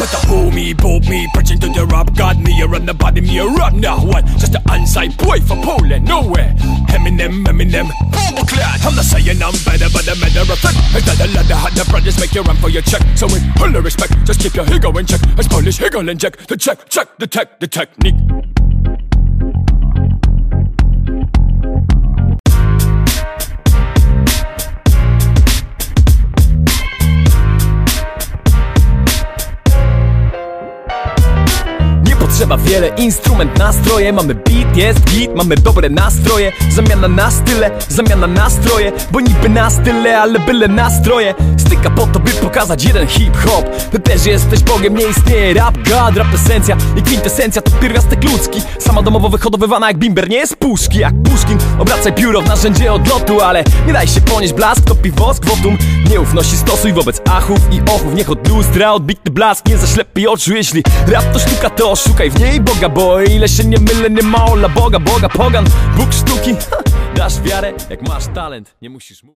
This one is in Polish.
But the me, boo me, preaching to the rap God, me. A run the body, me a run now. What? Just the inside boy for Poland, nowhere. Eminem, Eminem, boomer clad I'm not saying I'm better, but a matter of fact Is that a lot of hot brothers make you run for your check. So with of respect, just keep your ego in check. As Polish higgle and check, the check, check, the tech, the technique Nie potrzeba wiele, instrument, nastroje. Mamy beat, jest beat, mamy dobre nastroje. Zamiana na style, zamiana nastroje Bo niby na style, ale byle nastroje Styka po to, by pokazać jeden hip-hop. Ty też jesteś Bogiem, nie istnieje rap god Rap esencja i kwintesencja to pierwiastek ludzki. Sama domowo wyhodowywana jak bimber, nie jest puszki. Jak Puszkin, obracaj pióro w narzędzie odlotu Ale nie daj się ponieść blask, topi wosk, wotum. Nieufności stosuj wobec achów i ochów. Niech od lustra odbitny blask nie zaślepi oczu. Jeśli rap to sztuka, to szukaj w niej Boga Bo ile się nie mylę, nie ma ola Boga, Boga, pogan Bóg sztuki, dasz wiarę Jak masz talent, nie musisz mówić